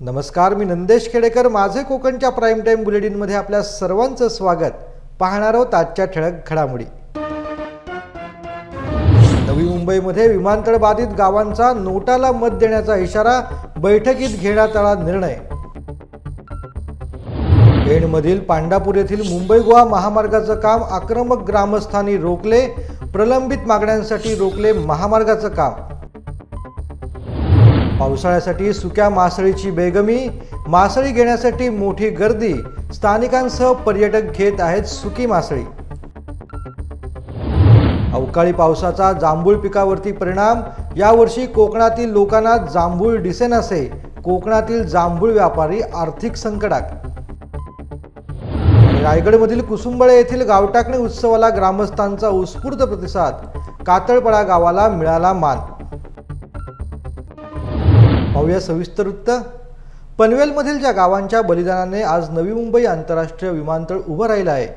नमस्कार मी नंदेश खेडेकर. माझे कोकणच्या प्राईम टाईम बुलेटिनमध्ये आपल्या सर्वांचं स्वागत. पाहणार आहोत आजच्या ठळक घडामोडी. नवी मुंबईमध्ये विमानतळ बाधित गावांचा नोटाला मत देण्याचा इशारा बैठकीत घेण्यात आला निर्णय. पेणमधील पांडापूर येथील मुंबई गोवा महामार्गाचं काम आक्रमक ग्रामस्थांनी रोखले प्रलंबित मागण्यांसाठी रोखले महामार्गाचं काम. पावसाळ्यासाठी सुक्या मासळीची बेगमी मासळी घेण्यासाठी मोठी गर्दी. स्थानिकांसह पर्यटक घेत आहेत सुकी मासळी. अवकाळी पावसाचा जांभूळ पिकावरती परिणाम. यावर्षी कोकणातील लोकांना जांभूळ दिसेनासे कोकणातील जांभूळ व्यापारी आर्थिक संकटात. रायगडमधील कुसुंबळे येथील गावटाकणी उत्सवाला ग्रामस्थांचा उत्स्फूर्त प्रतिसाद. कातळपडा गावाला मिळाला मान. पाहूया सविस्तर वृत्त. पनवेलमधील ज्या गावांच्या बलिदानाने आज नवी मुंबई आंतरराष्ट्रीय विमानतळ उभं राहिलं आहे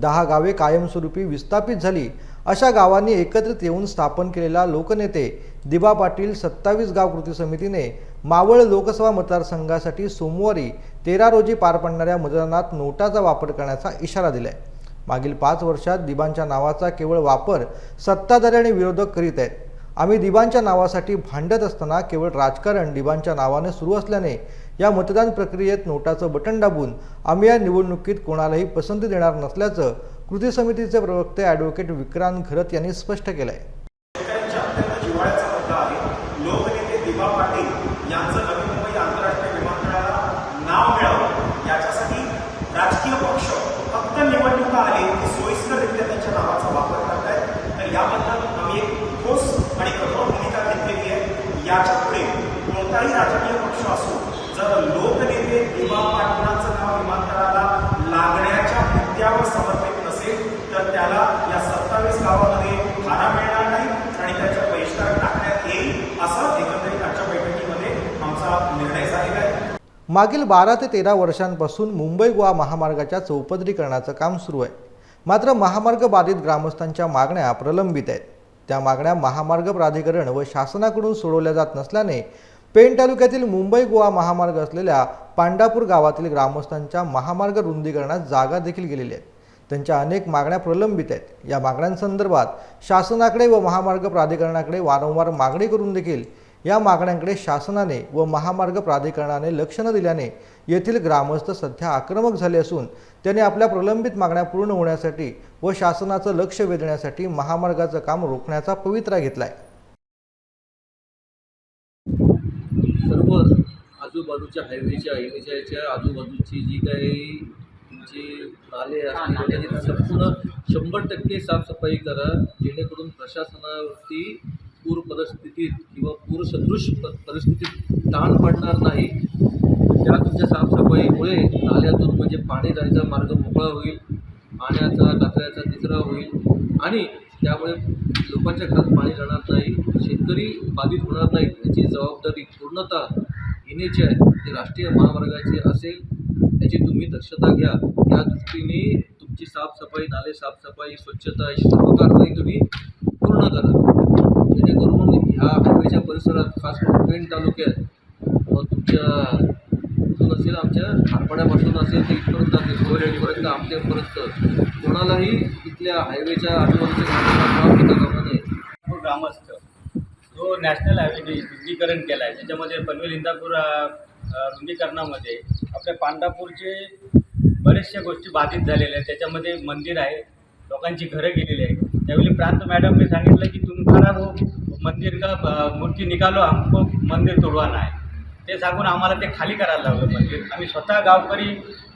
दहा गावे कायमस्वरूपी विस्थापित झाली. अशा गावांनी एकत्रित येऊन स्थापन केलेला लोकनेते दिबा पाटील सत्तावीस गाव कृती समितीने मावळ लोकसभा मतदारसंघासाठी सोमवारी तेरा रोजी पार पडणाऱ्या मतदानात नोटाचा वापर करण्याचा इशारा दिलाय. मागील पाच वर्षात दिबांच्या नावाचा केवळ वापर सत्ताधारी आणि विरोधक करीत आहेत. आम्ही दिबांच्या नावासाठी भांडत असताना केवळ राजकारण दिबांच्या नावाने सुरू असल्याने या मतदान प्रक्रियेत नोटाचं बटन दाबून आम्ही या निवडणुकीत कोणालाही पसंती देणार नसल्याचं कृती समितीचे प्रवक्ते ॲडव्होकेट विक्रांत घरत यांनी स्पष्ट केलं आहे शेतकऱ्यांच्या अत्यंत जिव्हाळ्याचा मुद्दा आहे लोकनेते दिबा पाटील यांचं नवी मुंबई आंतरराष्ट्रीय विमानतळाला नाव मिळावं याच्यासाठी राजकीय पक्ष फक्त निवडणुका आले की सोयीस्कररित्या त्यांच्या नावाचा वापर करतायत तर याबद्दल आम्ही एक ठोस आणि कठोर भूमिका घेतलेली आहे याच्यापुढे कोणताही राजकीय पक्ष असो जर लोकनेते दिबा पाटलांचं नाव विमानतळाला लागण्याच्या मुद्द्यावर समर्पित नसेल तर त्याला या सत्तावीस गावामध्ये थारा मिळणार नाही आणि त्याचा बहिष्कार टाकण्यात येईल असं एकंदरीत आजच्या बैठकीमध्ये निर्णय झालेला मागील बारा ते तेरा वर्षांपासून मुंबई गोवा महामार्गाच्या चौपदरीकरणाचं काम सुरू आहे. मात्र महामार्ग बाधित ग्रामस्थांच्या मागण्या प्रलंबित आहेत. त्या मागण्या महामार्ग प्राधिकरण व शासनाकडून सोडवल्या जात नसल्याने पेण तालुक्यातील मुंबई गोवा महामार्ग असलेल्या पांडापूर गावातील ग्रामस्थांच्या महामार्ग रुंदीकरणात जागा देखील गेलेली आहेत. त्यांच्या अनेक मागण्या प्रलंबित आहेत. या मागण्यांसंदर्भात शासनाकडे व महामार्ग प्राधिकरणाकडे वारंवार मागणी करून देखील या मागण्यांकडे शासनाने व महामार्ग प्राधिकरणाने लक्ष न दिल्याने येथील ग्रामस्थ सध्या आक्रमक झाले असून त्यांनी आपल्या प्रलंबित मागण्या पूर्ण होण्यासाठी व शासनाचं लक्ष वेधण्यासाठी महामार्गाचं काम रोखण्याचा पवित्रा घेतलाय. सर्व आजूबाजूच्या हायवेच्या एनएचआयच्या आजूबाजूची जी काही तुमची नाले असतील त्याची संपूर्ण शंभर टक्के साफसफाई करा जेणेकरून प्रशासनावरती पूर परिस्थितीत किंवा पूरसदृश परिस्थितीत ताण पडणार नाही. त्या तुमच्या साफसफाईमुळे नाल्यातून म्हणजे पाणी जायचा मार्ग मोकळा होईल पाण्याचा कचऱ्याचा निचरा होईल आणि त्यामुळे लोकांच्या घरात पाणी जाणार नाही शेतकरी बाधित होणार नाही याची जबाबदारी पूर्णतः एन ते राष्ट्रीय महामार्गाची असेल याची तुम्ही दक्षता घ्या. या दृष्टीने तुमची साफसफाई नाले साफसफाई स्वच्छता ही सर्व कारवाई तुम्ही पूर्ण करा जेणेकरून ह्या हायवेच्या परिसरात खास करून पेण तालुक्यात तुमच्या इथून असेल आमच्या खारपाड्यापासून असेल ते इथपर्यंत असेल सोयरेडीपर्यंत आमटेपर्यंत कोणालाही इथल्या हायवेच्या आजूबाजूच्या कामा नये. हो, ग्रामस्थ. जो नॅशनल हायवे रुंदीकरण केला आहे त्याच्यामध्ये पनवेल इंदापूर रुंदीकरणामध्ये आपल्या पांडापूरचे बरेचशा गोष्टी बाधित झालेल्या आहेत. त्याच्यामध्ये मंदिर आहे लोकांची घरं गेलेली आहेत. त्यावेळी प्रांत मॅडमने सांगितलं की तुम्हाला वो हो मंदिर का मूर्ती निकालो हमको मंदिर तोडवाना आहे. ते सांगून आम्हाला ते खाली करायला लावलं मंदिर. आम्ही स्वतः गावकरी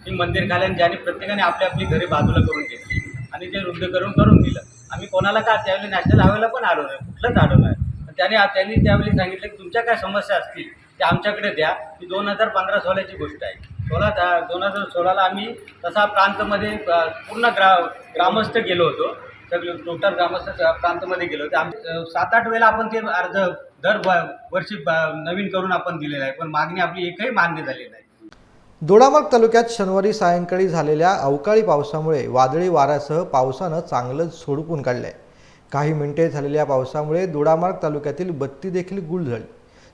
ही मंदिर खाली आणि ज्याने प्रत्येकाने आपली आपली घरे बाजूला करून घेतली आणि ते रुद्ध करून करून दिलं. आम्ही कोणाला का त्यावेळी नॅशनल हायवेला पण आलो नाही कुठलंच आलो नाही. पण त्याने त्यांनी त्यावेळी सांगितलं की तुमच्या काय समस्या असतील त्या आमच्याकडे द्या. ही दोन हजार पंधरा सोळाची गोष्ट आहे. सोळा दोन हजार सोळाला आम्ही तसा प्रांतमध्ये पूर्ण ग्रा ग्रामस्थ गेलो होतो. सगळे टोटल ग्रामस्थ प्रांतमध्ये गेलो होते. आम्ही सात आठ वेळेला आपण ते अर्ज दर वर्षी ब- नवीन करून आपण दिलेलं आहे. पण मागणी आपली एकही मान्य झाली नाही. दोडामार्ग तालुक्यात शनिवारी सायंकाळी झालेल्या अवकाळी पावसामुळे वादळी वाऱ्यासह पावसानं चांगलंच सोडपून काढलंय. काही मिनिटे झालेल्या पावसामुळे दोडामार्ग तालुक्यातील बत्ती देखील गुल झाली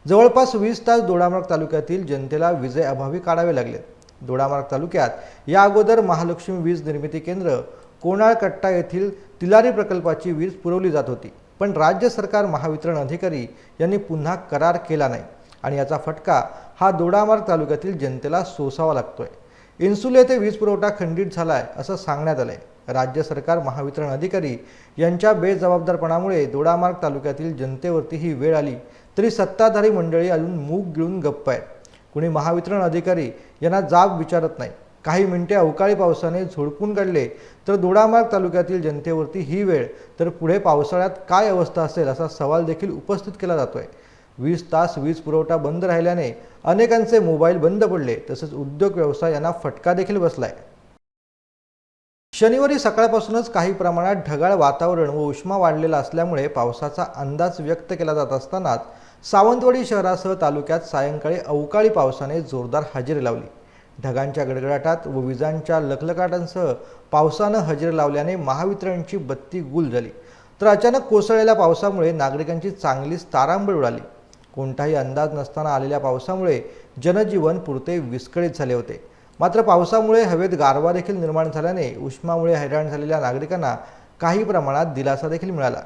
जवळपास वीस तास दोडामार्ग तालुक्यातील जनतेला विजेअभावी काढावे लागले. दोडामार्ग तालुक्यात या अगोदर महालक्ष्मी वीज निर्मिती केंद्र कोणाळकट्टा येथील तिलारी प्रकल्पाची वीज पुरवली जात होती. पण राज्य सरकार महावितरण अधिकारी यांनी पुन्हा करार केला नाही आणि याचा फटका हा दोडामार्ग तालुक्यातील जनतेला सोसावा लागतोय. इन्सुल येथे वीज पुरवठा खंडित झालाय असं सांगण्यात आलंय. राज्य सरकार महावितरण अधिकारी यांच्या बेजबाबदारपणामुळे दोडामार्ग तालुक्यातील जनतेवरती ही वेळ आली तरी सत्ताधारी मंडळी अजून मूग गिळून गप्प आहेत. कुणी महावितरण अधिकारी यांना जाब विचारत नाही. काही मिनिटे अवकाळी पावसाने झोडपून काढले तर दोडामार्ग तालुक्यातील जनतेवरती ही वेळ. तर पुढे पावसाळ्यात काय अवस्था असेल असा सवाल देखील उपस्थित केला जातोय. वीस तास वीज पुरवठा बंद राहिल्याने अनेकांचे मोबाईल बंद पडले तसेच उद्योग व्यवसाय यांना फटका देखील बसलाय. शनिवारी सकाळपासूनच काही प्रमाणात ढगाळ वातावरण व उष्मा वाढलेला असल्यामुळे पावसाचा अंदाज व्यक्त केला जात असतानाच सावंतवाडी शहरासह तालुक्यात सायंकाळी अवकाळी पावसाने जोरदार हजेरी लावली. ढगांच्या गडगडाटात व विजांच्या लखलकाटांसह पावसानं हजेरी लावल्याने महावितरणची बत्ती गुल झाली. तर अचानक कोसळलेल्या पावसामुळे नागरिकांची चांगलीच तारांबळ उडाली. कोणताही अंदाज नसताना आलेल्या पावसामुळे जनजीवन पुरते विस्कळीत झाले होते. मात्र पावसामुळे हवेत गारवा देखील निर्माण झाल्याने उष्मामुळे हैराण झालेल्या नागरिकांना काही प्रमाणात दिलासा देखील मिळाला.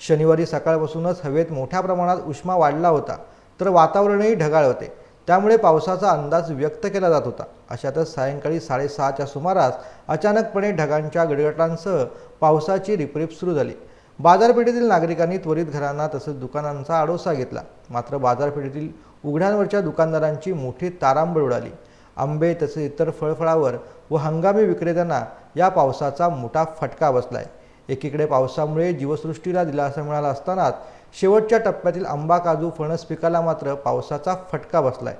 शनिवारी सकाळपासूनच हवेत मोठ्या प्रमाणात उष्मा वाढला होता तर वातावरणही ढगाळ होते. त्यामुळे पावसाचा अंदाज व्यक्त केला जात होता. अशातच सायंकाळी साडेसहाच्या सुमारास अचानकपणे ढगांच्या गडगडाटांसह पावसाची रिपरिप सुरू झाली. बाजारपेठेतील नागरिकांनी त्वरित घरांना तसेच दुकानांचा आडोसा घेतला. मात्र बाजारपेठेतील उघड्यांवरच्या दुकानदारांची मोठी तारांबळ उडाली. आंबे तसेच इतर फळफळावर व हंगामी विक्रेत्यांना या पावसाचा मोठा फटका बसलाय. एकीकडे पावसामुळे जीवसृष्टीला दिलासा मिळाला असतानाच शेवटच्या टप्प्यातील आंबा काजू फणस पिकाला मात्र पावसाचा फटका बसलाय.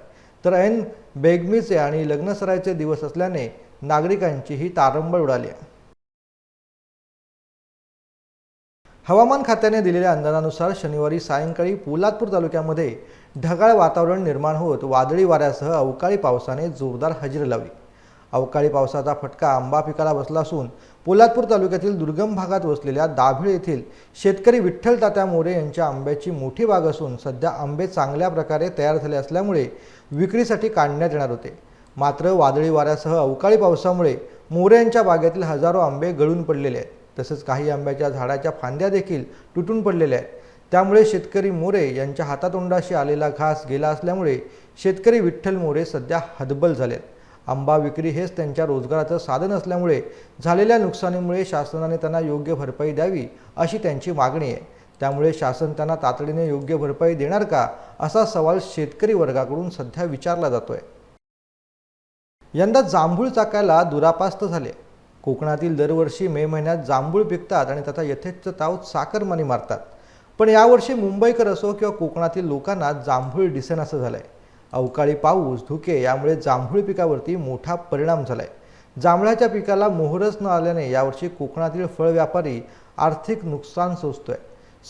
तर ऐन बेगमीचे आणि लग्नसरायचे दिवस असल्याने नागरिकांची ही तारंबळ उडाली आहे. हवामान खात्याने दिलेल्या अंदाजानुसार शनिवारी सायंकाळी पोलादपूर तालुक्यामध्ये ढगाळ वातावरण निर्माण होत वादळी वाऱ्यासह अवकाळी पावसाने जोरदार हजेरी लावली. अवकाळी पावसाचा फटका आंबा पिकाला बसला असून पोलादपूर तालुक्यातील दुर्गम भागात वसलेल्या दाभिळ येथील शेतकरी विठ्ठल तात्या मोरे यांच्या आंब्याची मोठी बाग असून सध्या आंबे चांगल्या प्रकारे तयार झाले असल्यामुळे विक्रीसाठी काढण्यात येणार होते. मात्र वादळी वाऱ्यासह अवकाळी पावसामुळे मोरे यांच्या बागेतील हजारो आंबे गळून पडलेले आहेत. तसेच काही आंब्याच्या झाडाच्या फांद्या देखील तुटून पडलेल्या आहेत. त्यामुळे शेतकरी मोरे यांच्या हातातोंडाशी आलेला घास गेला असल्यामुळे शेतकरी विठ्ठल मोरे सध्या हतबल झालेत. आंबा विक्री हेच त्यांच्या रोजगाराचं साधन असल्यामुळे झालेल्या नुकसानीमुळे शासनाने त्यांना योग्य भरपाई द्यावी अशी त्यांची मागणी आहे. त्यामुळे शासन त्यांना तातडीने योग्य भरपाई देणार का असा सवाल शेतकरी वर्गाकडून सध्या विचारला जातोय. यंदा जांभूळ चाकायला दुरापास्त झाले. कोकणातील दरवर्षी मे महिन्यात जांभूळ पिकतात आणि त्याचा यथेच्छ ताव साखरमानी मारतात. पण यावर्षी मुंबईकर असो किंवा कोकणातील लोकांना जांभूळ दिसेनासं झालंय. अवकाळी पाऊस धुके यामुळे जांभूळ पिकावरती मोठा परिणाम झालाय. जांभळाच्या पिकाला मोहरच न आल्याने यावर्षी कोकणातील फळ व्यापारी आर्थिक नुकसान सोसतोय.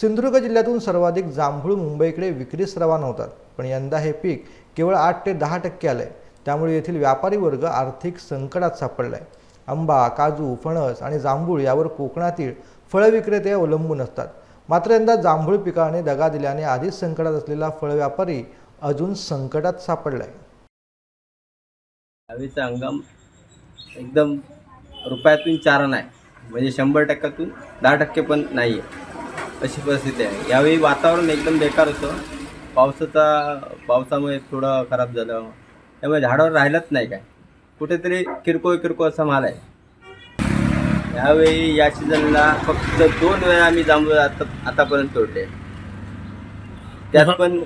सिंधुदुर्ग जिल्ह्यातून सर्वाधिक जांभूळ मुंबईकडे विक्रीस रवाना होतात. पण यंदा हे पीक केवळ आठ ते दहा टक्के आलंय. त्यामुळे येथील व्यापारी वर्ग आर्थिक संकटात सापडलाय. आंबा काजू फणस आणि जांभूळ यावर कोकणातील फळ विक्रेते अवलंबून असतात. मात्र यंदा जांभूळ पिकाने दगा दिल्याने आधीच संकटात असलेला फळ व्यापारी अजून संकटात सापडलाय. हवेचा हंगाम एकदम रुपयातून चार नाही. म्हणजे शंभर टक्क्यातून दहा टक्के पण नाही आहे अशी परिस्थिती आहे. यावेळी वातावरण एकदम बेकार होतं. पावसाचा पावसामुळे थोडं खराब झालं. त्यामुळे झाडावर राहिलंच नाही काय. कुठेतरी किरकोळ किरकोळ असा माल आहे. यावेळी या सीझनला फक्त दोन वेळा आम्ही जांभूळ आता आतापर्यंत तोडले. त्यात पण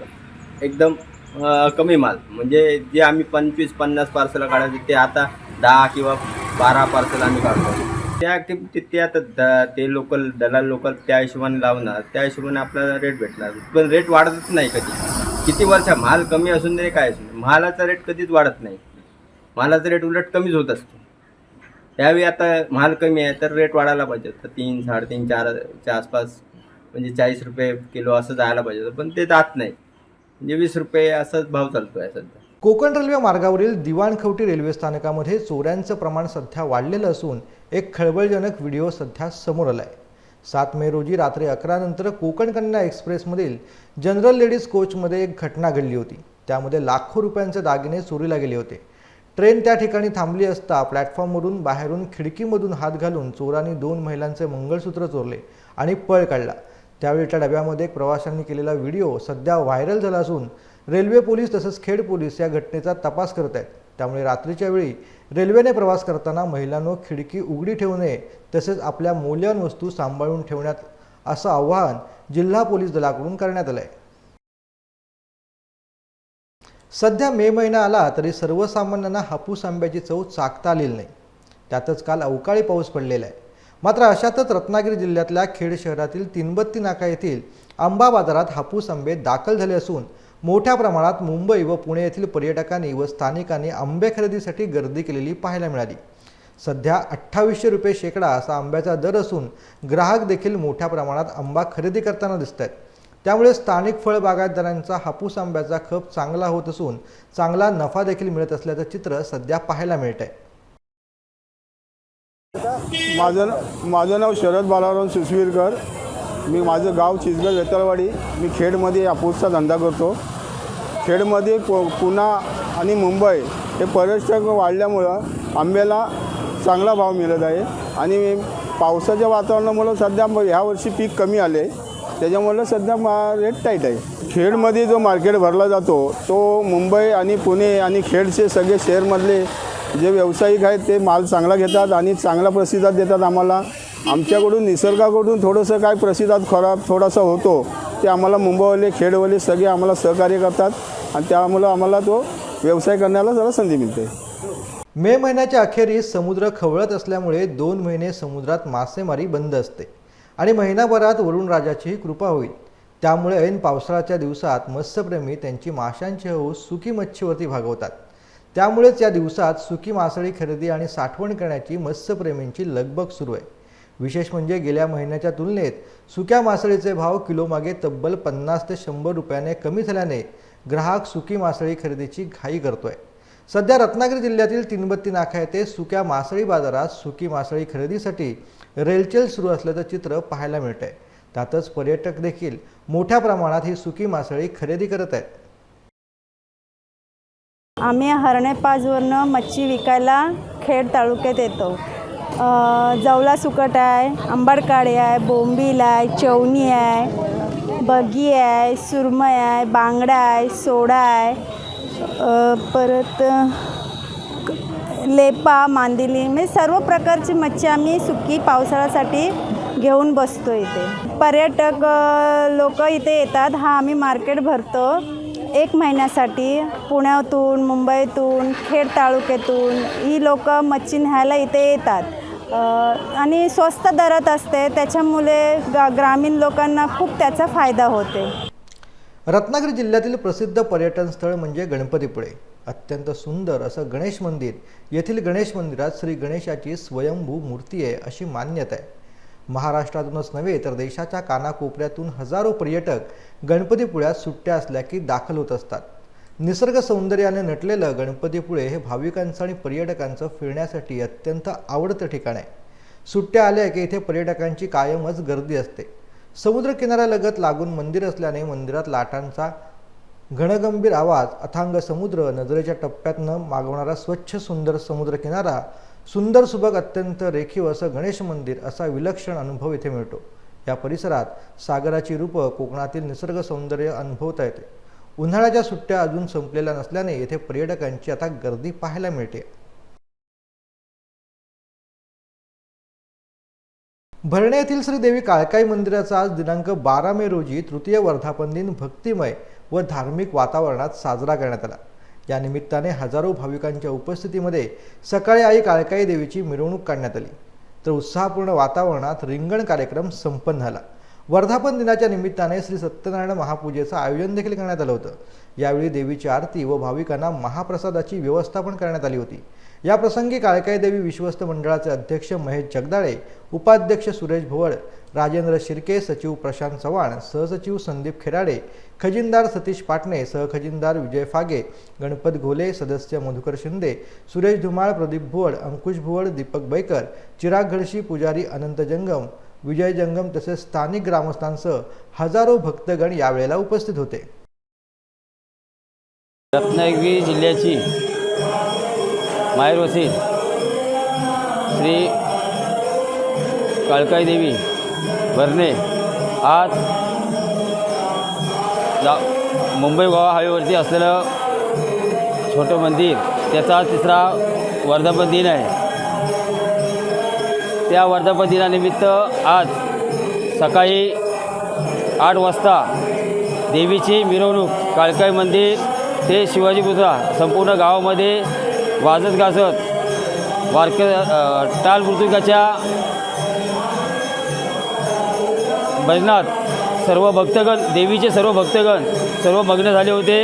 एकदम कमी माल. म्हणजे जे आम्ही पंचवीस पन्नास पार्सल काढायचे ते आता दहा किंवा बारा पार्सल आम्ही काढतो. त्या किमतीत ते आता द ते लोकल दलाल लोकल त्या हिशोबाने लावणार. त्या हिशोबाने आपल्याला रेट भेटणार. पण रेट वाढतच नाही कधी. किती वर्ष माल कमी असून तरी काय असून? मालाचा रेट कधीच वाढत नाही. मालाचा रेट उलट कमीच होत असतो. त्यावेळी आता माल कमी आहे तर रेट वाढायला पाहिजे. तर तीन साडेतीन चारच्या आसपास म्हणजे चाळीस रुपये किलो असं जायला पाहिजे. होतं. पण ते जात नाही. म्हणजे वीस रुपये असाच भाव चालतो आहे सध्या. कोकण रेल्वे मार्गावरील दिवाणखवटी रेल्वे स्थानकामध्ये चोऱ्यांचं प्रमाण सध्या वाढलेलं असून एक खळबळजनक व्हिडिओ सध्या समोर आलाय. सात मे रोजी रात्री अकरा नंतर कोकण कन्या एक्सप्रेसमधील जनरल लेडीज कोचमध्ये एक घटना घडली होती. त्यामध्ये लाखो रुपयांचे दागिने चोरीला गेले होते. ट्रेन त्या ठिकाणी थांबली असता प्लॅटफॉर्मवरून बाहेरून खिडकीमधून हात घालून चोरांनी दोन महिलांचे मंगळसूत्र चोरले आणि पळ काढला. त्यावेळी त्या डब्यामध्ये एक प्रवाशांनी केलेला व्हिडिओ सध्या व्हायरल झाला असून रेल्वे पोलीस तसंच खेड पोलीस या घटनेचा तपास करत आहेत. त्यामुळे रात्रीच्या वेळी रेल्वेने प्रवास करताना महिलांनो खिडकी उघडी ठेवू नये तसेच आपल्या मौल्यवान वस्तू सांभाळून ठेवण्यात असं आवाहन जिल्हा पोलीस दलाकडून करण्यात आलं आहे सध्या मे महिना आला तरी सर्वसामान्यांना हापूस आंब्याची चव चाकता आलेली नाही. त्यातच काल अवकाळी पाऊस पडलेला आहे. मात्र अशातच रत्नागिरी जिल्ह्यातल्या खेड शहरातील तीनबत्ती नाका येथील आंबा बाजारात हापूस आंबे दाखल झाले असून मोठ्या प्रमाणात मुंबई व पुणे येथील पर्यटकांनी व स्थानिकांनी आंबे खरेदीसाठी गर्दी केलेली पाहायला मिळाली. सध्या अठ्ठावीसशे रुपये शेकडा असा आंब्याचा दर असून ग्राहक देखील मोठ्या प्रमाणात आंबा खरेदी करताना दिसत आहेत त्यामुळे स्थानिक फळ बागायतदारांचा हापूस आंब्याचा खप चांगला होत असून चांगला नफा देखील मिळत असल्याचं चित्र सध्या पाहायला मिळत आहे माझं माझं नाव शरद बालाराम सुसवीरकर मी माझं गाव चिचगड वेतळवाडी मी खेडमध्ये हापूसचा धंदा करतो. खेडमध्ये पु पुणा आणि मुंबई हे पर्यटक वाढल्यामुळं आंब्याला चांगला भाव मिळत आहे. आणि पावसाच्या वातावरणामुळं सध्या ह्या वर्षी पीक कमी आले. त्याच्यामुळं सध्या मा रेट टाईट आहे. खेडमध्ये जो मार्केट भरला जातो तो मुंबई आणि पुणे आणि खेडचे सगळे शहरमधले जे व्यावसायिक आहेत ते माल चांगला घेतात आणि चांगला प्रतिसाद देतात आम्हाला. आमच्याकडून निसर्गाकडून थोडंसं काय प्रतिसाद खराब थोडासा होतो ते आम्हाला मुंबईवाले खेडवाले सगळे आम्हाला सहकार्य करतात आणि त्यामुळं आम्हाला तो व्यवसाय करण्याला जरा संधी मिळते. मे महिन्याच्या अखेरीस समुद्र खवळत असल्यामुळे दोन महिने समुद्रात मासेमारी बंद असते आणि महिनाभरात वरुणराजाचीही कृपा होईल. त्यामुळे ऐन पावसाळ्याच्या दिवसात मत्स्यप्रेमी त्यांची माशांची हौस सुकी मच्छीवरती भागवतात. त्यामुळेच या दिवसात सुकी मासळी खरेदी आणि साठवण करण्याची मत्स्यप्रेमींची लगबग सुरू आहे. विशेष म्हणजे गेल्या महिन्याच्या तुलनेत सुक्या मासळीचे भाव किलोमागे तब्बल पन्नास ते शंभर रुपयाने कमी झाल्याने ग्राहक सुकी मासळी खरेदीची घाई करतोय. सध्या रत्नागिरी जिल्ह्यातील तीनबत्ती नाका येथे सुक्या मासळी बाजारात सुकी मासळी खरेदीसाठी रेलचेल सुरू असल्याचं चित्र पाहायला मिळत आहे त्यातच पर्यटक देखील मोठ्या प्रमाणात ही सुकी मासळी खरेदी करत आहेत. आम्ही हरणेपाजवरनं मच्छी विकायला खेड तालुक्यात येतो. जवला सुकट आहे आंबाडकाळी आहे बोंबील आहे चवणी आहे बगी आहे सुरमई आहे बांगडा आहे सोडा आहे. परत लेपा मांदिली म्हणजे सर्व प्रकारची मच्छी आम्ही सुकी पावसाळ्यासाठी घेऊन बसतो इथे. पर्यटक लोक इथे येतात हा आम्ही मार्केट भरतो. एक महिन्यासाठी पुण्यातून मुंबईतून खेड तालुक्यातून ही लोक मच्छी न्यायला इथे येतात. आणि स्वस्त दरात असते त्याच्यामुळे गा ग्रामीण लोकांना खूप त्याचा फायदा होते. रत्नागिरी जिल्ह्यातील प्रसिद्ध पर्यटन स्थळ म्हणजे गणपतीपुळे. अत्यंत सुंदर असं गणेश मंदिर. येथील गणेश मंदिरात श्री गणेशाची स्वयंभू मूर्ती आहे अशी मान्यता आहे. महाराष्ट्रातूनच नव्हे तर देशाच्या कानाकोपऱ्यातून हजारो पर्यटक गणपतीपुळ्यात सुट्ट्या असल्या की दाखल होत असतात. निसर्ग सौंदर्याने नटलेलं गणपतीपुळे हे भाविकांचं आणि पर्यटकांचं फिरण्यासाठी अत्यंत आवडतं ठिकाण आहे. सुट्ट्या आल्या की इथे पर्यटकांची कायमच गर्दी असते. समुद्रकिनाऱ्यालगत लागून मंदिर असल्याने मंदिरात लाटांचा घनगंभीर आवाज अथांग समुद्र नजरेच्या टप्प्यात न मागवणारा स्वच्छ सुंदर समुद्रकिनारा सुंदर सुबक अत्यंत रेखीव असं गणेश मंदिर असा विलक्षण अनुभव इथे मिळतो. या परिसरात सागराची रूपं कोकणातील निसर्ग सौंदर्य अनुभवता येते. उन्हाळ्याच्या सुट्ट्या अजून संपलेल्या नसल्याने येथे पर्यटकांची आता गर्दी पाहायला मिळते. भरणे येथील श्रीदेवी काळकाई मंदिराचा आज दिनांक बारा मे रोजी तृतीय वर्धापन दिन भक्तिमय व धार्मिक वातावरणात साजरा करण्यात आला. या निमित्ताने हजारो भाविकांच्या उपस्थितीमध्ये सकाळी आई काळकाई देवीची मिरवणूक काढण्यात आली. तर उत्साहपूर्ण वातावरणात रिंगण कार्यक्रम संपन्न झाला. वर्धापन दिनाच्या निमित्ताने श्री सत्यनारायण महापूजेचं आयोजन देखील करण्यात आलं होतं. यावेळी देवीची आरती व भाविकांना महाप्रसादाची व्यवस्था पण करण्यात आली होती. या प्रसंगी काळकाई देवी विश्वस्त मंडळाचे अध्यक्ष महेश जगदाळे उपाध्यक्ष सुरेश भोवळ राजेंद्र शिर्के सचिव प्रशांत चव्हाण सहसचिव संदीप खेराडे खजिनदार सतीश पाटणे सहखजिनदार विजय फागे गणपत घोले सदस्य मधुकर शिंदे सुरेश धुमाळ प्रदीप भुवड अंकुश भुवड दीपक बैकर चिराग घडशी पुजारी अनंत जंगम विजय जंगम तसेच स्थानिक ग्रामस्थांसह हजारो भक्तगण यावेळेला उपस्थित होते. रत्नागिरी जिल्ह्याची मायरोसी श्री काळकाई देवी भरणे आज जा मुंबई गोवा हायवेवरती असलेलं छोटं मंदिर त्याचा तिसरा वर्धापन दिन आहे. त्या वर्धापन दिनानिमित्त आज सकाळी आठ वाजता देवीची मिरवणूक काळकाई मंदिर ते शिवाजी पुतळा संपूर्ण गावामध्ये वाजत गाजत वारक टाल मृत्यूकाच्या भजनात सर्व भक्तगण देवीचे सर्व भक्तगण सर्व मग्न झाले होते.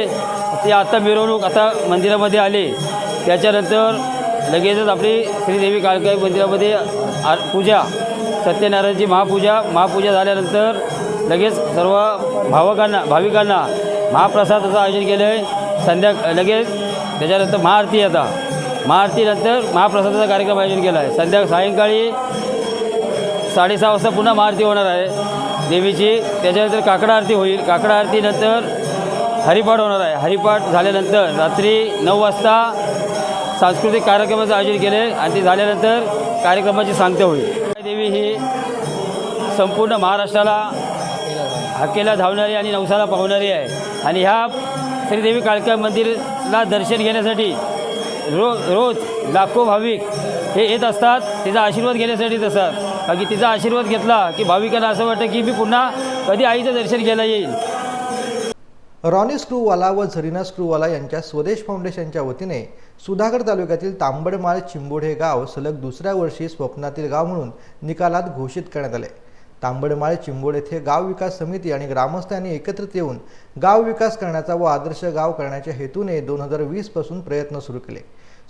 ते आता मिरवणूक आता मंदिरामध्ये आले. त्याच्यानंतर लगेचच आपली श्रीदेवी काळकाई मंदिरामध्ये आ पूजा सत्यनारायणची महापूजा महापूजा झाल्यानंतर लगेच सर्व भावकांना भाविकांना महाप्रसादाचं आयोजन केलं आहे. संध्या लगेच त्याच्यानंतर महाआरती आता. महाआरतीनंतर महाप्रसादाचा कार्यक्रम आयोजन केला आहे. संध्या सायंकाळी साडेसहा वाजता पुन्हा महाआरती होणार आहे. देवीची त्याच्यानंतर काकडा आरती होईल. काकडा आरतीनंतर हरिपाठ होणार आहे. हरिपाठ झाल्यानंतर रात्री नऊ वाजता सांस्कृतिक कार्यक्रमाचं आयोजन केले आणि ते झाल्यानंतर कार्यक्रमाची सांगता होईल. देवी ही संपूर्ण महाराष्ट्राला हाकेला धावणारी आणि नवसाला पावणारी आहे. आणि ह्या श्रीदेवी काळका मंदिरला दर्शन घेण्यासाठी रो रोज लाखो भाविक हे येत असतात. तिचा आशीर्वाद घेण्यासाठीच असतात बाकी तिचा आशीर्वाद घेतला की भाविकांना असं वाटतं की मी पुन्हा कधी आईचं दर्शन घ्यायला येईल. रॉनी स्क्रूवाला व झरीना स्क्रूवाला यांच्या स्वदेश फाउंडेशनच्या वतीने सुधागड तालुक्यातील तांबडमाळ चिंबोड हे गाव सलग दुसऱ्या वर्षी स्वप्नातील गाव म्हणून निकालात घोषित करण्यात आले. तांबडमाळ चिंबोड येथे गाव विकास समिती आणि ग्रामस्थांनी एकत्रित येऊन गाव विकास करण्याचा व आदर्श गाव करण्याच्या हेतूने दोन हजार वीसपासून प्रयत्न सुरू केले.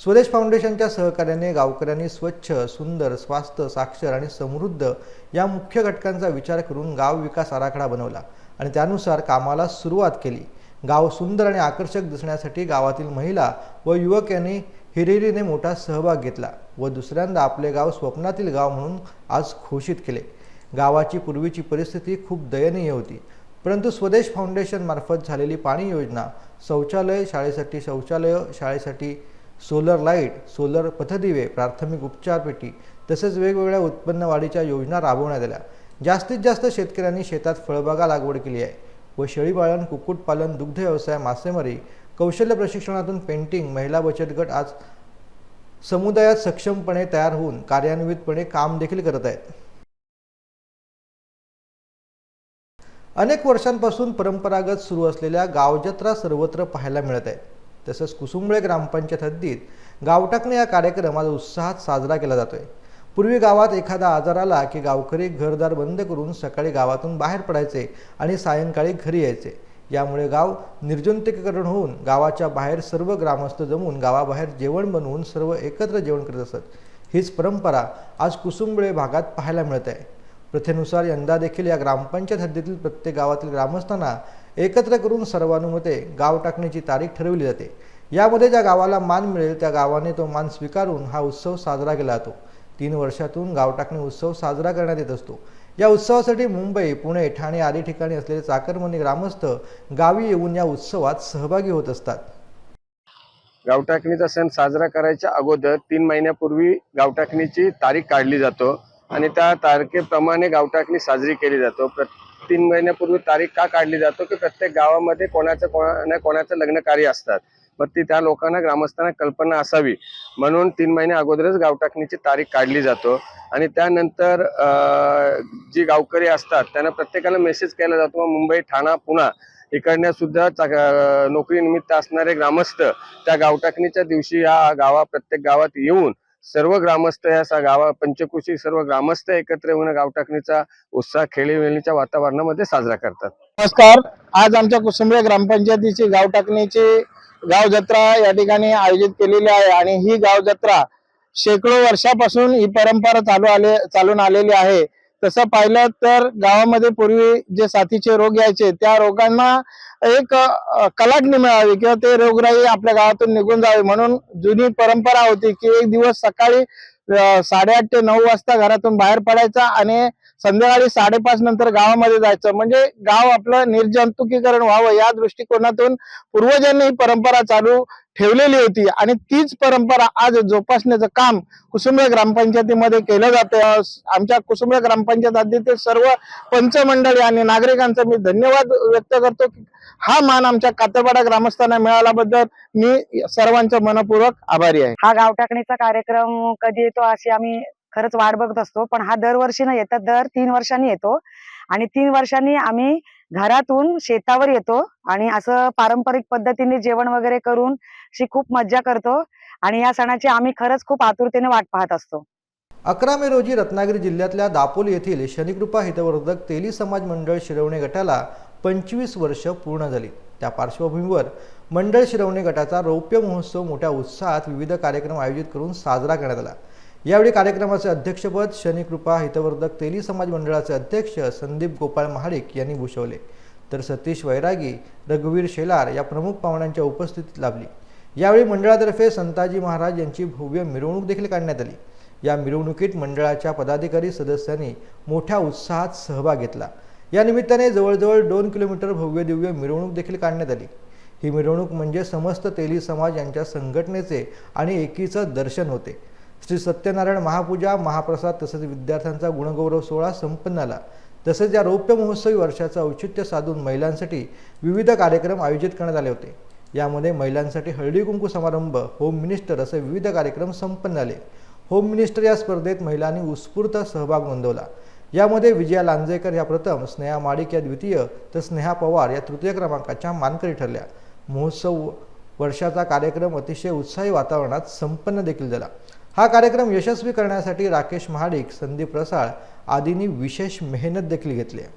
स्वदेश फाउंडेशनच्या सहकार्याने गावकऱ्यांनी स्वच्छ सुंदर स्वास्थ्य साक्षर आणि समृद्ध या मुख्य घटकांचा विचार करून गाव विकास आराखडा बनवला आणि त्यानुसार कामाला सुरुवात केली. गाव सुंदर आणि आकर्षक दिसण्यासाठी गावातील महिला व युवक यांनी हिरिरीने मोठा सहभाग घेतला व दुसऱ्यांदा आपले गाव स्वप्नातील गाव म्हणून आज घोषित केले. गावाची पूर्वीची परिस्थिती खूप दयनीय होती. परंतु स्वदेश फाउंडेशनमार्फत झालेली पाणी योजना शौचालय शाळेसाठी शौचालय शाळेसाठी सोलर लाइट सोलर पथदिवे प्राथमिक उपचार पेटी तसेच वेगवेगळ्या उत्पन्न वाढीच्या योजना राबवण्यात आल्या. जास्तीत जास्त शेतकऱ्यांनी शेतात फळबागा लागवड केली आहे व शेळीपालन कुक्कुटपालन दुग्ध व्यवसाय मासेमारी कौशल्य प्रशिक्षणातून पेंटिंग महिला बचत गट आज समुदायात सक्षमपणे तयार होऊन कार्यान्वितपणे काम देखील करत आहेत. अनेक वर्षांपासून परंपरागत सुरू असलेल्या गावजत्रा सर्वत्र पाहायला मिळत आहे तसंच कुसुंबळे ग्रामपंचायत हद्दीत गावटाकणे हा कार्यक्रम आज उत्साहात साजरा केला जातोय. पूर्वी गावात एखादा आजार आला की गावकरी घरदार बंद करून सकाळी गावातून बाहेर पडायचे आणि सायंकाळी घरी यायचे. यामुळे गाव निर्जंतुकीकरण होऊन गावाच्या बाहेर सर्व ग्रामस्थ जमून गावाबाहेर जेवण बनवून सर्व एकत्र जेवण करत असत. हीच परंपरा आज कुसुंबळे भागात पाहायला मिळत आहे. प्रथेनुसार यंदा देखील या ग्रामपंचायत हद्दीतील प्रत्येक गावातील ग्रामस्थांना एकत्र करून सर्वानुमते गाव टाकण्याची तारीख ठरवली जाते. यामध्ये ज्या गावाला मान मिळेल त्या गावाने तो मान स्वीकारून हा उत्सव साजरा केला जातो. तीन वर्षातून गाव टाकणे उत्सव साजरा करण्यात येत असतो. या उत्सवासाठी मुंबई पुणे ठाणे आदी ठिकाणी असलेले चाकरमनी ग्रामस्थ गावी येऊन या उत्सवात सहभागी होत असतात. गावटाकणीचा सण साजरा करायच्या अगोदर तीन महिन्यापूर्वी गावटाकणीची तारीख काढली जातो आणि त्या तारखेप्रमाणे गावटाकणी साजरी केली जातो. प्र तीन महिन्यापूर्वी तारीख का काढली जातो की प्रत्येक गावामध्ये कोणाचं कोणा कोणाचं लग्न कार्य असतात. मग ती त्या लोकांना ग्रामस्थांना कल्पना असावी. म्हणून तीन महिने अगोदरच गावटाकणीची तारीख काढली जातो. आणि त्यानंतर जी गावकरी असतात त्यांना प्रत्येकाला मेसेज केला जातो मुंबई ठाणा पुणा इकडनं सुद्धा चा- नोकरीनिमित्त असणारे ग्रामस्थ त्या गावटाकणीच्या दिवशी या गावा प्रत्येक गावात येऊन सर्व ग्रामस्थ या सा- गावा पंचकृषी सर्व ग्रामस्थ एकत्र येऊन गावटाकणीचा उत्साह खेळीमेळीच्या वातावरणामध्ये साजरा करतात. नमस्कार. आज आमच्या कुसुंबे ग्रामपंचायतीची गाव टाकणीची गाव जत्रा या ठिकाणी आयोजित केलेली आहे आणि ही गाव जत्रा शेकडो वर्षापासून ही परंपरा चालू आले चालून आलेली आहे. तसं पाहिलं तर गावामध्ये पूर्वी जे साथीचे रोग यायचे त्या रोगांना एक कलाटणी मिळावी किंवा ते रोगराई आपल्या गावातून निघून जावे म्हणून जुनी परंपरा होती की एक दिवस सकाळी साडेआठ ते नऊ वाजता घरातून बाहेर पडायचा आणि संध्याकाळी साडेपाच नंतर गावामध्ये जायचं. म्हणजे गाव आपलं निर्जंतुकीकरण व्हावं या दृष्टिकोनातून पूर्वजांनी ही परंपरा चालू ठेवलेली होती. आणि तीच परंपरा आज जोपासण्याचं काम कुसुंबे ग्रामपंचायतीमध्ये केलं जातं आमच्या कुसुंबे ग्रामपंचायत अध्यक्ष सर्व पंचमंडळी आणि नागरिकांचा मी धन्यवाद व्यक्त करतो हा मान आमच्या कातरपाडा ग्रामस्थांना मिळाल्याबद्दल मी सर्वांचा मनपूर्वक आभारी आहे. हा गावटाकणीचा कार्यक्रम कधी येतो अशी आम्ही खरंच वाट बघत असतो पण हा दरवर्षी न येतात दर तीन वर्षांनी येतो. आणि तीन वर्षांनी आम्ही घरातून शेतावर येतो आणि असं पारंपरिक पद्धतीने जेवण वगैरे करून अशी खूप मज्जा करतो आणि या सणाची आम्ही खरंच खूप आतुरतेने वाट पाहत असतो. अकरा मे रोजी रत्नागिरी जिल्ह्यातल्या दापोली येथील शनिकृपा हितवर्धक तेली समाज मंडळ शिरवणे गटाला पंचवीस वर्ष पूर्ण झाली. त्या पार्श्वभूमीवर मंडळ शिरवणे गटाचा रौप्य महोत्सव मोठ्या उत्साहात विविध कार्यक्रम आयोजित करून साजरा करण्यात आला. यावेळी कार्यक्रमाचे अध्यक्षपद शनिकृपा हितवर्धक तेली समाज मंडळाचे अध्यक्ष संदीप गोपाळ महाडिक यांनी भूषवले. तर सतीश वैरागी रघुवीर शेलार या प्रमुख पाहुण्यांच्या उपस्थितीत लाभली. यावेळी मंडळातर्फे संताजी महाराज यांची भव्य मिरवणूक देखील काढण्यात आली. या मिरवणुकीत मंडळाच्या पदाधिकारी सदस्यांनी मोठ्या उत्साहात सहभाग घेतला. या निमित्ताने जवळजवळ दोन किलोमीटर भव्य दिव्य मिरवणूक देखील काढण्यात आली. ही मिरवणूक म्हणजे समस्त तेली समाज यांच्या संघटनेचे आणि एकीचं दर्शन होते. श्री सत्यनारायण महापूजा महाप्रसाद तसेच विद्यार्थ्यांचा गुणगौरव सोहळा संपन्न झाला. तसेच या रौप्य महोत्सवी वर्षाचं औचित्य साधून महिलांसाठी विविध कार्यक्रम आयोजित करण्यात आले होते. यामध्ये महिलांसाठी हळदी कुंकू समारंभ होम मिनिस्टर असे विविध कार्यक्रम संपन्न झाले. होम मिनिस्टर या स्पर्धेत महिलांनी उत्स्फूर्त सहभाग नोंदवला. यामध्ये विजया लांजेकर या प्रथम स्नेहा माडिक या द्वितीय तर स्नेहा पवार या तृतीय क्रमांकाच्या मानकरी ठरल्या. महोत्सव वर्षाचा कार्यक्रम अतिशय उत्साही वातावरणात संपन्न देखील झाला. हा कार्यक्रम यशस्वी करण्यासाठी राकेश महाडिक संदीप रसाळ आदींनी विशेष मेहनत देखील घेतली आहे.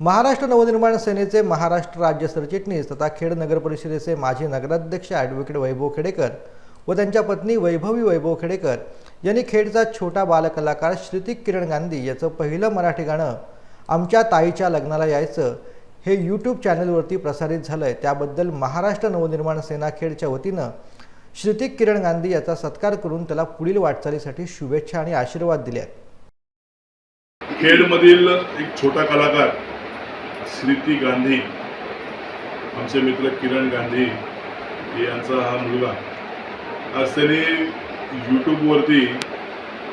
महाराष्ट्र नवनिर्माण सेनेचे महाराष्ट्र राज्य सरचिटणीस तथा खेड नगर परिषदेचे माजी नगराध्यक्ष ॲडव्होकेट वैभव खेडेकर व त्यांच्या पत्नी वैभवी वैभव खेडेकर यांनी खेडचा छोटा बालकलाकार श्रितिक किरण गांधी याचं पहिलं मराठी गाणं आमच्या ताईच्या लग्नाला यायचं हे यूट्यूब चॅनलवरती प्रसारित झालं आहे त्याबद्दल महाराष्ट्र नवनिर्माण सेना खेडच्या वतीनं श्रुतिक किरण गांधी याचा सत्कार करून त्याला पुढील वाटचालीसाठी शुभेच्छा आणि आशीर्वाद दिले आहेत. खेडमधील एक छोटा कलाकार श्रीती गांधी आमचे मित्र किरण गांधी यांचा हा मुलगा. आज त्यांनी यूट्यूबवरती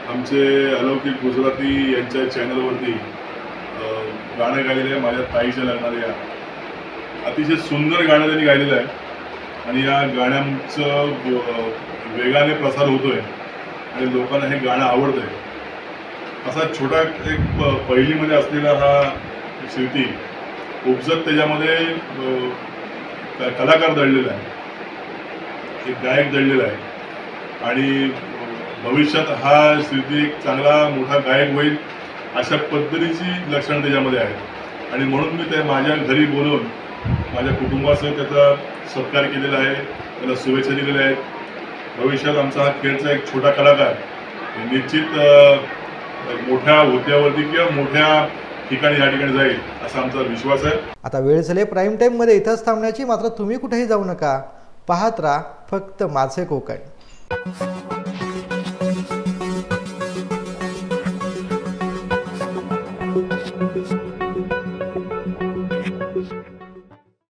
आमचे अलौकिक गुजराती यांच्या चॅनलवरती गाणं गायलेलं आहे माझ्या ताईच्या लग्नाला या. अतिशय सुंदर गाणं त्यांनी गायलेलं आहे. आणि या गाण्याचं वेगाने प्रसार होतोय आणि लोकांना हे गाणं आवडतंय. असा छोटा एक प- पहिलीमध्ये असलेला हा शिर्ती उपजत त्याच्यामध्ये कलाकार दडलेला आहे. एक गायक दडलेला आहे. आणि भविष्यात हा शिर्ती एक चांगला मोठा गायक होईल अशा पद्धतीची लक्षणं त्याच्यामध्ये आहेत. आणि म्हणून मी ते माझ्या घरी बोलून माझ्या कुटुंबासह त्याचा सत्कार केलेला आहे त्याला शुभेच्छा दिलेल्या आहेत. भविष्यात आमचा हा खेळचा एक छोटा कलाकार निश्चित मोठ्या हुद्द्यावरती किंवा मोठ्या ठिकाणी या ठिकाणी जाईल असा आमचा विश्वास आहे. आता वेळ झाले प्राईम टाईममध्ये इथंच थांबण्याची मात्र तुम्ही कुठेही जाऊ नका. पाहत राहा फक्त माझे कोकण.